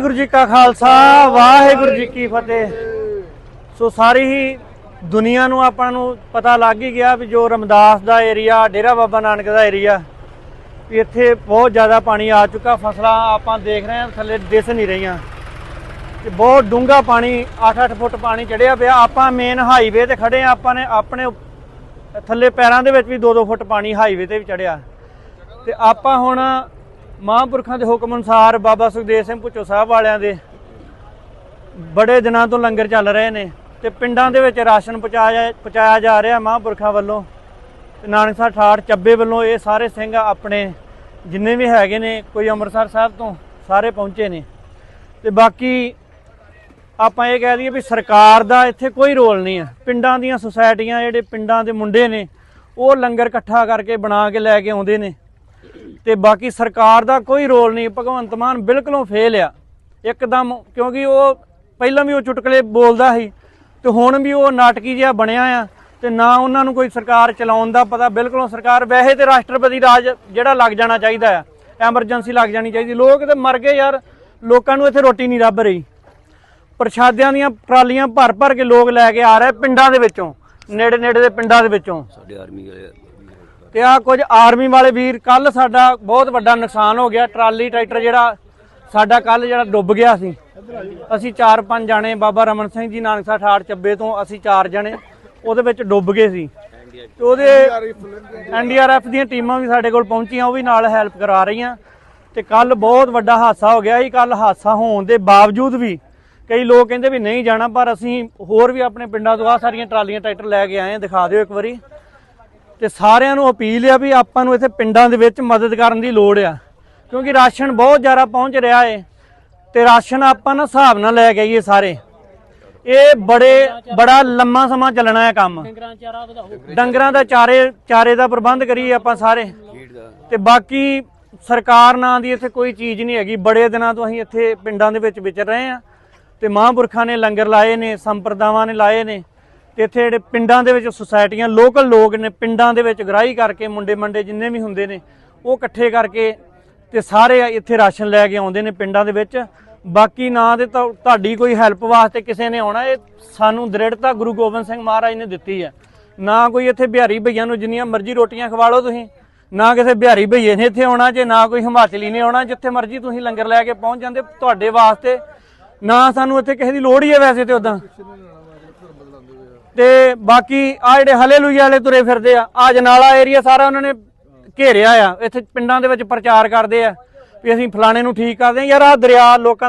ਵਾਹਿਗੁਰੂ ਜੀ ਕਾ ਖਾਲਸਾ, ਵਾਹਿਗੁਰੂ ਜੀ ਕੀ ਫਤਿਹ। ਸੋ ਸਾਰੀ ਹੀ ਦੁਨੀਆ ਨੂੰ ਆਪਾਂ ਨੂੰ ਪਤਾ ਲੱਗ ਹੀ ਗਿਆ ਵੀ ਜੋ ਰਮਦਾਸ ਦਾ ਏਰੀਆ, ਡੇਰਾ ਬਾਬਾ ਨਾਨਕ ਦਾ ਏਰੀਆ, ਵੀ ਇੱਥੇ ਬਹੁਤ ਜ਼ਿਆਦਾ ਪਾਣੀ ਆ ਚੁੱਕਾ। ਫਸਲਾਂ ਆਪਾਂ ਦੇਖ ਰਹੇ ਹਾਂ, ਥੱਲੇ ਦਿਸ ਨਹੀਂ ਰਹੀਆਂ। ਤੇ ਬਹੁਤ ਡੂੰਘਾ ਪਾਣੀ 8-8 ਫੁੱਟ ਪਾਣੀ ਚੜਿਆ ਪਿਆ। ਆਪਾਂ ਮੇਨ ਹਾਈਵੇ ਤੇ ਖੜੇ ਆ ਆਪਾਂ ਨੇ ਆਪਣੇ ਥੱਲੇ ਪੈਰਾਂ ਦੇ ਵਿੱਚ ਵੀ 2-2 ਫੁੱਟ ਪਾਣੀ ਹਾਈਵੇ ਤੇ ਵੀ ਚੜਿਆ ਤੇ ਆਪਾਂ ਹੁਣ ਮਹਾਂਪੁਰਖਾਂ ਦੇ ਹੁਕਮ ਅਨੁਸਾਰ ਬਾਬਾ ਸੁਖਦੇਵ ਸਿੰਘ ਭੁੱਚੋ ਸਾਹਿਬ ਵਾਲਿਆਂ ਦੇ ਬੜੇ ਦਿਨਾਂ ਤੋਂ ਲੰਗਰ ਚੱਲ ਰਹੇ ਨੇ ਤੇ ਪਿੰਡਾਂ ਦੇ ਵਿੱਚ ਰਾਸ਼ਨ ਪਹੁੰਚਾਇਆ ਪਹੁੰਚਾਇਆ ਜਾ ਰਿਹਾ ਮਹਾਂਪੁਰਖਾਂ ਵੱਲੋਂ। ਤੇ ਨਾਨਕਸਰ ਠਾਠ ਚੱਬੇ ਵੱਲੋਂ ਇਹ ਸਾਰੇ ਸਿੰਘ ਆਪਣੇ ਜਿੰਨੇ ਵੀ ਹੈਗੇ ਨੇ, ਕੋਈ ਅੰਮ੍ਰਿਤਸਰ ਸਾਹਿਬ ਤੋਂ ਸਾਰੇ ਪਹੁੰਚੇ ਨੇ। ਤੇ ਬਾਕੀ ਆਪਾਂ ਇਹ ਕਹਿ ਦਈਏ ਵੀ ਸਰਕਾਰ ਦਾ ਇੱਥੇ ਕੋਈ ਰੋਲ ਨਹੀਂ ਹੈ। ਪਿੰਡਾਂ ਦੀਆਂ ਸੁਸਾਇਟੀਆਂ ਜਿਹੜੇ ਪਿੰਡਾਂ ਦੇ ਮੁੰਡੇ ਨੇ, ਉਹ ਲੰਗਰ ਇਕੱਠਾ ਕਰਕੇ ਬਣਾ ਕੇ ਲੈ ਕੇ ਆਉਂਦੇ ਨੇ। ਤੇ ਬਾਕੀ ਸਰਕਾਰ ਦਾ ਕੋਈ ਰੋਲ ਨਹੀਂ, ਭਗਵੰਤ ਮਾਨ ਬਿਲਕੁਲੋਂ ਫੇਲ ਆ। ਇੱਕਦਮ ਕਿਉਂਕਿ ਉਹ ਪਹਿਲਾਂ ਵੀ ਉਹ ਚੁਟਕਲੇ ਬੋਲਦਾ ਸੀ ਤੇ ਹੁਣ ਵੀ ਉਹ ਨਾਟਕੀ ਜਿਹਾ ਬਣਿਆ ਆ ਤੇ ਨਾ ਉਹਨਾਂ ਨੂੰ ਕੋਈ ਸਰਕਾਰ ਚਲਾਉਣ ਦਾ ਪਤਾ, ਬਿਲਕੁਲੋਂ ਸਰਕਾਰ ਵੈਸੇ ਤੇ ਰਾਸ਼ਟਰਪਤੀ ਰਾਜ ਜਿਹੜਾ ਲੱਗ ਜਾਣਾ ਚਾਹੀਦਾ ਆ, ਐਮਰਜੈਂਸੀ ਲੱਗ ਜਾਣੀ ਚਾਹੀਦੀ। ਲੋਕ ਤੇ ਮਰ ਗਏ ਯਾਰ, ਲੋਕਾਂ ਨੂੰ ਇੱਥੇ ਰੋਟੀ ਨਹੀਂ ਲੱਭ ਰਹੀ। ਪ੍ਰਸ਼ਾਦਿਆਂ ਦੀਆਂ ਟਰਾਲੀਆਂ ਭਰ ਭਰ ਕੇ ਲੋਕ ਲੈ ਕੇ ਆ ਰਹੇ ਪਿੰਡਾਂ ਦੇ ਵਿੱਚੋਂ ਨੇੜੇ ਨੇੜੇ ਦੇ ਪਿੰਡਾਂ ਦੇ ਵਿੱਚੋਂ। ਸਾਡੇ ਆਰਮੀ ਵਾਲੇ ਤੇ ਆ ਕੁਝ ਆਰਮੀ ਵਾਲੇ ਵੀਰ ਕੱਲ ਸਾਡਾ ਬਹੁਤ ਵੱਡਾ ਨੁਕਸਾਨ ਹੋ ਗਿਆ, ਟਰਾਲੀ, ਟਰੈਕਟਰ ਜਿਹੜਾ ਸਾਡਾ ਕੱਲ ਜਿਹੜਾ ਡੁੱਬ ਗਿਆ ਸੀ। ਅਸੀਂ 4-5 ਜਾਣੇ, ਬਾਬਾ ਰਮਨ ਸਿੰਘ ਜੀ, ਨਾਨਕਸਰ ਠਾੜ ਚੱਬੇ ਤੋਂ ਅਸੀਂ ਚਾਰ ਜਾਣੇ ਉਹਦੇ ਵਿੱਚ ਡੁੱਬ ਗਏ ਸੀ। ਤੇ ਉਹਦੇ ਐਨਡੀਆਰਐਫ ਦੀਆਂ ਟੀਮਾਂ ਵੀ ਸਾਡੇ ਕੋਲ ਪਹੁੰਚੀਆਂ, ਉਹ ਵੀ ਨਾਲ ਹੈਲਪ ਕਰਾ ਰਹੀਆਂ। ਤੇ ਕੱਲ ਬਹੁਤ ਵੱਡਾ ਹਾਦਸਾ ਹੋ ਗਿਆ ਸੀ ਕੱਲ ਹਾਦਸਾ ਹੋਣ ਦੇ ਬਾਵਜੂਦ ਵੀ ਕਈ ਲੋਕ ਕਹਿੰਦੇ ਵੀ ਨਹੀਂ ਜਾਣਾ, ਪਰ ਅਸੀਂ ਹੋਰ ਵੀ ਆਪਣੇ ਪਿੰਡਾਂ ਤੋਂ ਆ ਸਾਰੀਆਂ ਟਰਾਲੀਆਂ, ਟਰੈਕਟਰ ਲੈ ਕੇ ਆਏ ਆ ਦਿਖਾ ਦਿਓ ਇੱਕ ਵਾਰੀ। ਤੇ ਸਾਰਿਆਂ ਨੂੰ ਅਪੀਲ ਆ ਵੀ ਆਪਾਂ ਨੂੰ ਇੱਥੇ ਪਿੰਡਾਂ ਦੇ ਵਿੱਚ ਮਦਦ ਕਰਨ ਦੀ ਲੋੜ ਆ। ਕਿਉਂਕਿ ਰਾਸ਼ਨ ਬਹੁਤ ਜ਼ਿਆਦਾ ਪਹੁੰਚ ਰਿਹਾ ਏ ਤੇ ਰਾਸ਼ਨ ਆਪਾਂ ਨਾ ਹਿਸਾਬ ਨਾਲ ਲੈ ਕੇ ਆਈਏ ਸਾਰੇ। ਇਹ ਬੜੇ, ਬੜਾ ਲੰਮਾ ਸਮਾਂ ਚੱਲਣਾ ਹੈ ਕੰਮ। ਡੰਗਰਾਂ ਦਾ ਚਾਰੇ ਚਾਰੇ ਦਾ ਪ੍ਰਬੰਧ ਕਰੀਏ ਆਪਾਂ ਸਾਰੇ। ਤੇ ਬਾਕੀ ਸਰਕਾਰ ਨਾਂ ਦੀ ਇੱਥੇ ਕੋਈ ਚੀਜ਼ ਨਹੀਂ ਹੈਗੀ। ਬੜੇ ਦਿਨਾਂ ਤੋਂ ਅਸੀਂ ਇੱਥੇ ਪਿੰਡਾਂ ਦੇ ਵਿੱਚ ਵਿਚਰ ਰਹੇ ਆ ਤੇ ਮਹਾਂਪੁਰਖਾਂ ਨੇ ਲੰਗਰ ਲਾਏ ਨੇ, ਸੰਪਰਦਾਵਾਂ ਨੇ ਲਾਏ ਨੇ। ਤੇ ਇੱਥੇ ਜਿਹੜੇ ਪਿੰਡਾਂ ਦੇ ਵਿੱਚ ਸੁਸਾਇਟੀਆਂ, ਲੋਕਲ ਲੋਕ ਨੇ, ਪਿੰਡਾਂ ਦੇ ਵਿੱਚ ਗ੍ਰਾਹੀ ਕਰਕੇ ਮੁੰਡੇ ਮੰਡੇ ਜਿੰਨੇ ਵੀ ਹੁੰਦੇ ਨੇ, ਉਹ ਇਕੱਠੇ ਕਰਕੇ ਤੇ ਸਾਰੇ ਇੱਥੇ ਰਾਸ਼ਨ ਲੈ ਕੇ ਆਉਂਦੇ ਨੇ ਪਿੰਡਾਂ ਦੇ ਵਿੱਚ। ਬਾਕੀ ਨਾ ਤੇ ਤੁਹਾਡੀ ਕੋਈ ਹੈਲਪ ਵਾਸਤੇ ਕਿਸੇ ਨੇ ਆਉਣਾ, ਇਹ ਸਾਨੂੰ ਦ੍ਰਿੜਤਾ ਗੁਰੂ ਗੋਬਿੰਦ ਸਿੰਘ ਮਹਾਰਾਜ ਨੇ ਦਿੱਤੀ ਹੈ। ਨਾ ਕੋਈ ਇੱਥੇ ਬਿਹਾਰੀ ਭਈਆਂ ਨੂੰ ਜਿੰਨੀਆਂ ਮਰਜ਼ੀ ਰੋਟੀਆਂ ਖਵਾ ਲਓ ਤੁਸੀਂ, ਨਾ ਕਿਸੇ ਬਿਹਾਰੀ ਭਈਏ ਨੇ ਇੱਥੇ ਆਉਣਾ, ਜੇ ਨਾ ਕੋਈ ਹਿਮਾਚਲੀ ਨੇ ਆਉਣਾ, ਜਿੱਥੇ ਮਰਜ਼ੀ ਤੁਸੀਂ ਲੰਗਰ ਲੈ ਕੇ ਪਹੁੰਚ ਜਾਂਦੇ, ਤੁਹਾਡੇ ਵਾਸਤੇ ਨਾ ਸਾਨੂੰ ਇੱਥੇ ਕਿਸੇ ਦੀ ਲੋੜ ਹੀ ਹੈ ਵੈਸੇ ਤੇ ਉਦਾਂ ਤੇ ਬਾਕੀ ਆ ਜਿਹੜੇ ਹਲੇਲੂਇਆ ਵਾਲੇ ਤੁਰੇ ਫਿਰਦੇ ਆ ਆ ਜਨਾਲਾ ਏਰੀਆ ਸਾਰਾ ਉਹਨਾਂ ਨੇ ਘੇਰਿਆ ਆ। ਇੱਥੇ ਪਿੰਡਾਂ ਦੇ ਵਿੱਚ ਪ੍ਰਚਾਰ ਕਰਦੇ ਆ ਵੀ ਅਸੀਂ ਫਲਾਣੇ ਨੂੰ ਠੀਕ ਕਰਦੇ ਆ। ਯਾਰ ਆ ਦਰਿਆ ਲੋਕਾਂ ਦਾ